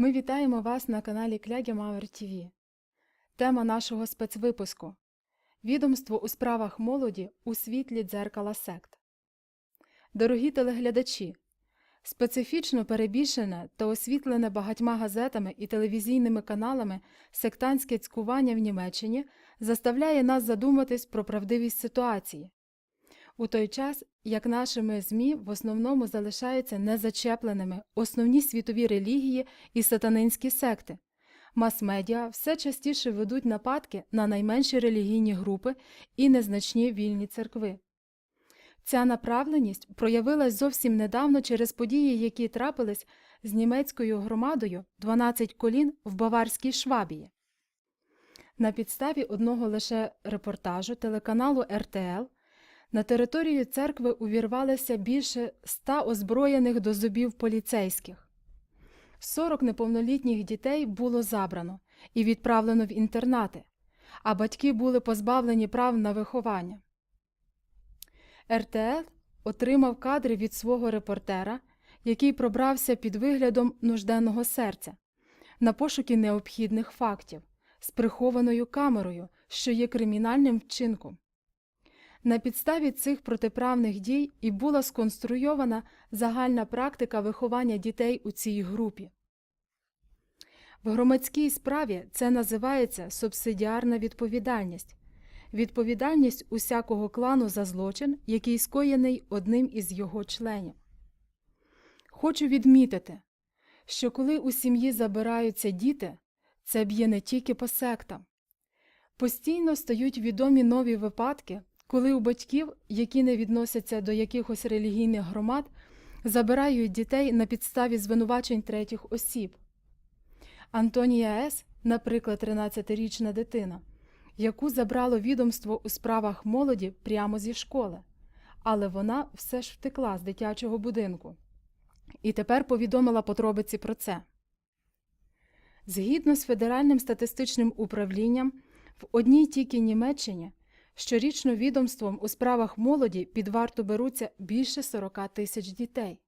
Ми вітаємо вас на каналі Клягі Мавер ТВ. Тема нашого спецвипуску Відомство у справах молоді у світлі дзеркала сект. Дорогі телеглядачі, специфічно перебільшене та освітлене багатьма газетами і телевізійними каналами сектантське цькування в Німеччині заставляє нас задуматись про правдивість ситуації. У той час, як нашими ЗМІ в основному залишаються незачепленими основні світові релігії і сатанинські секти. Мас-медіа все частіше ведуть нападки на найменші релігійні групи і незначні вільні церкви. Ця направленість проявилась зовсім недавно через події, які трапились з німецькою громадою 12 колін в Баварській Швабії. На підставі одного лише репортажу телеканалу РТЛ на територію церкви увірвалося більше ста озброєних до зубів поліцейських. 40 неповнолітніх дітей було забрано і відправлено в інтернати, а батьки були позбавлені прав на виховання. РТЛ отримав кадри від свого репортера, який пробрався під виглядом нужденного серця на пошуки необхідних фактів з прихованою камерою, що є кримінальним вчинком. На підставі цих протиправних дій і була сконструйована загальна практика виховання дітей у цій групі. В громадській справі це називається субсидіарна відповідальність відповідальність усякого клану за злочин, який скоєний одним із його членів. Хочу відмітити, що коли у сім'ї забираються діти, це б'є не тільки по сектам. Постійно стають відомі нові випадки, коли у батьків, які не відносяться до якихось релігійних громад, забирають дітей на підставі звинувачень третіх осіб. Антонія С., наприклад, 13-річна дитина, яку забрало відомство у справах молоді прямо зі школи, але вона все ж втекла з дитячого будинку і тепер повідомила подробиці про це. Згідно з Федеральним статистичним управлінням, в одній тільки Німеччині щорічно відомством у справах молоді під варту беруться більше 40 тисяч дітей.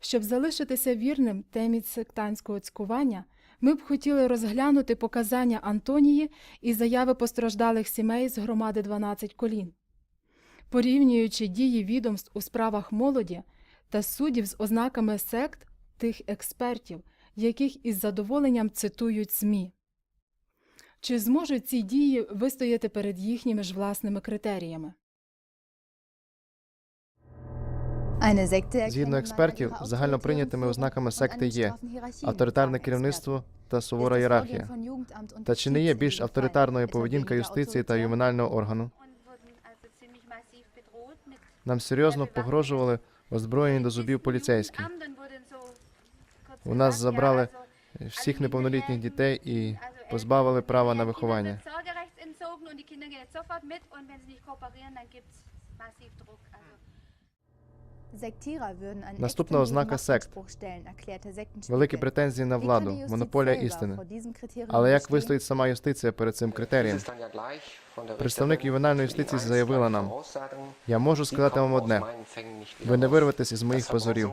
Щоб залишитися вірним темі сектантського цькування, ми б хотіли розглянути показання Антонії і заяви постраждалих сімей з громади 12 колін. Порівнюючи дії відомств у справах молоді та суддів з ознаками сект тих експертів, яких із задоволенням цитують ЗМІ. Чи зможуть ці дії вистояти перед їхніми ж власними критеріями? Згідно експертів, загально прийнятими ознаками секти є авторитарне керівництво та сувора ієрархія. Та чи не є більш авторитарною поведінка юстиції та ювенального органу? Нам серйозно погрожували озброєні до зубів поліцейські. У нас забрали всіх неповнолітніх дітей і позбавили права на виховання. Наступна ознака сект. Великі претензії на владу, монополія істини. Але як вистоїть сама юстиція перед цим критерієм? Представник ювенальної юстиції заявила нам, Я можу сказати вам одне: ви не вирветесь із моїх позорів.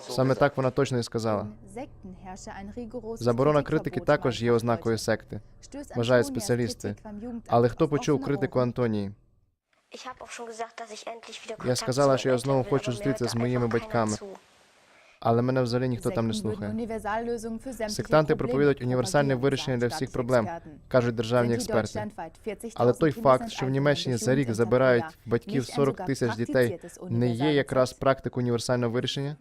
Саме так вона точно і сказала. Заборона критики також є ознакою секти, вважають спеціалісти. Але хто почув критику Антонії? Я сказала, що я знову хочу зустрітися з моїми батьками. Але мене взагалі ніхто там не слухає. Сектанти проповідують універсальне вирішення для всіх проблем, кажуть державні експерти. Але той факт, що в Німеччині за рік забирають батьків 40 тисяч дітей, не є якраз практикою універсального вирішення.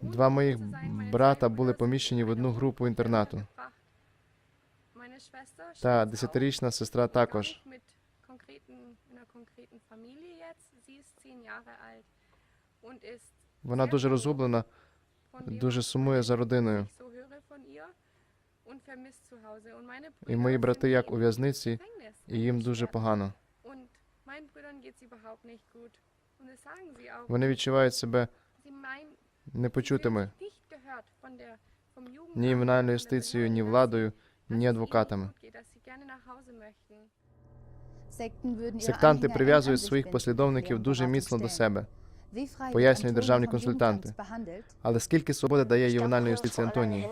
Два моїх брата були поміщені в одну групу інтернату. Та десятирічна сестра також. Вона дуже розгублена, дуже сумує за родиною. І мої брати як у в'язниці, і їм дуже погано. Вони відчувають себе непочутими ні ювенальною юстицією, ні владою, ні адвокатами. Сектанти прив'язують своїх послідовників дуже міцно до себе. пояснюють державні консультанти. Але скільки свободи дає ювенальна юстиція Антонії?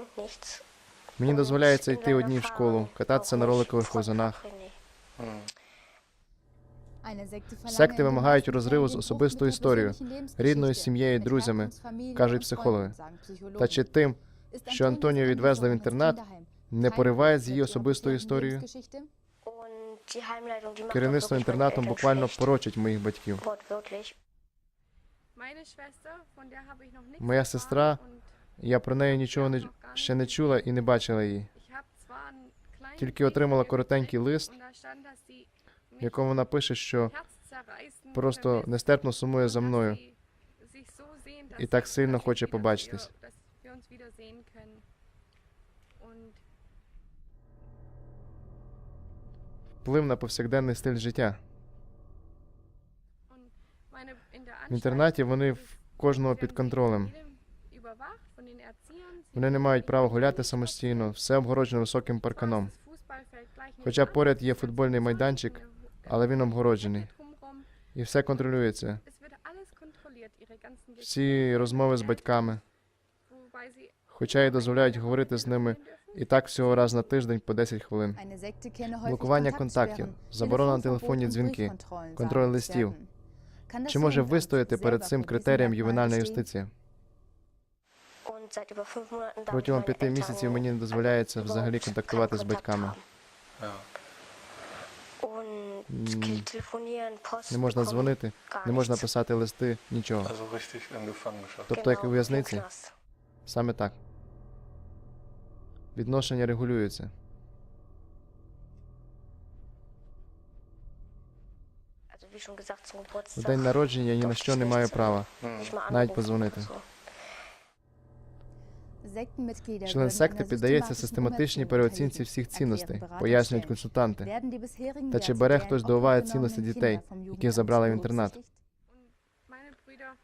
Мені дозволяється йти одній в школу, кататися на роликових вазанах. Секти вимагають розриву з особистою історією, рідною сім'єю, друзями, кажуть психологи. Та чи тим, що Антонію відвезли в інтернат, не пориває з її особистою історією? Керівництво інтернатом буквально порочить моїх батьків. Моя сестра, Я про неї нічого не, ще не чула і не бачила її. Тільки отримала коротенький лист, в якому вона пише, що просто нестерпно сумує за мною і так сильно хоче побачитись. Вплив на повсякденний стиль життя. В інтернаті вони в кожного під контролем. Вони не мають права гуляти самостійно, все обгороджено високим парканом. Хоча поряд є футбольний майданчик, але він обгороджений. І все контролюється. Всі розмови з батьками, хоча й дозволяють говорити з ними і так всього раз на тиждень по 10 хвилин. Блокування контактів, заборона на телефонні дзвінки, контроль листів. Чи може вистояти перед цим критерієм ювенальна юстиція? Протягом п'яти місяців мені не дозволяється взагалі контактувати з батьками. Не можна дзвонити, не можна писати листи, нічого. Тобто як у в'язниці? Саме так. Відношення регулюються. В день народження я ні на що не маю права. навіть позвонити. Член секти піддається систематичній переоцінці всіх цінностей, пояснюють консультанти. Та чи бере хтось до уваги цінності дітей, яких забрали в інтернат?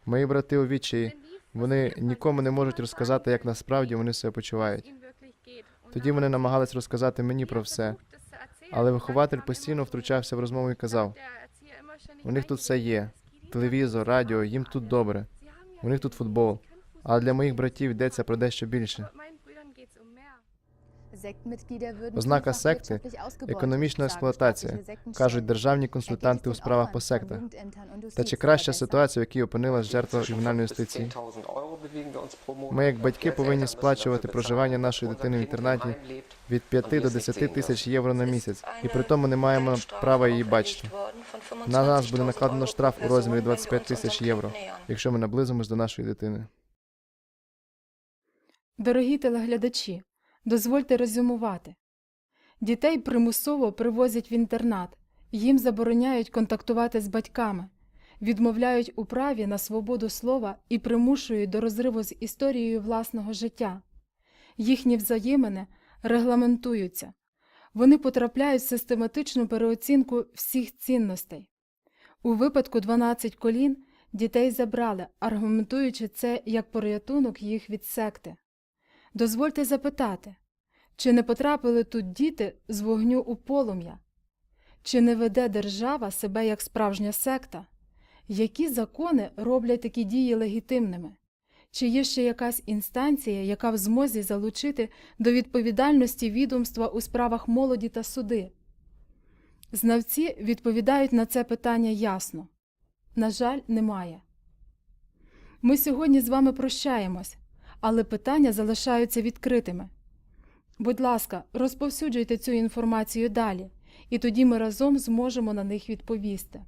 Мої брати у відчаї, вони нікому не можуть розказати, як насправді вони себе почувають. Тоді вони намагались розказати мені про все, але вихователь постійно втручався в розмову і казав: у них тут все є: телевізор, радіо, їм тут добре. У них тут футбол. А для моїх братів йдеться про дещо більше. Ознака секти економічна експлуатація, кажуть державні консультанти у справах по сектах. Та чи краща ситуація, в якій опинилась жертва ювенальної юстиції? Ми, як батьки, повинні сплачувати проживання нашої дитини в інтернаті від 5 до 10 тисяч євро на місяць, і при тому не маємо права її бачити. На нас буде накладено штраф у розмірі 25 тисяч євро, якщо ми наблизимось до нашої дитини. Дорогі телеглядачі, дозвольте резюмувати. Дітей примусово привозять в інтернат, їм забороняють контактувати з батьками, відмовляють у праві на свободу слова і примушують до розриву з історією власного життя. Їхні взаємини регламентуються. Вони потрапляють в систематичну переоцінку всіх цінностей. У випадку 12 колін дітей забрали, аргументуючи це як порятунок їх від секти. Дозвольте запитати, чи не потрапили тут діти з вогню у полум'я? Чи не веде держава себе як справжня секта? Які закони роблять такі дії легітимними? Чи є ще якась інстанція, яка в змозі залучити до відповідальності відомства у справах молоді та суди? Знавці відповідають на це питання ясно. На жаль, немає. Ми сьогодні з вами прощаємось, але питання залишаються відкритими. Будь ласка, розповсюджуйте цю інформацію далі, і тоді ми разом зможемо на них відповісти.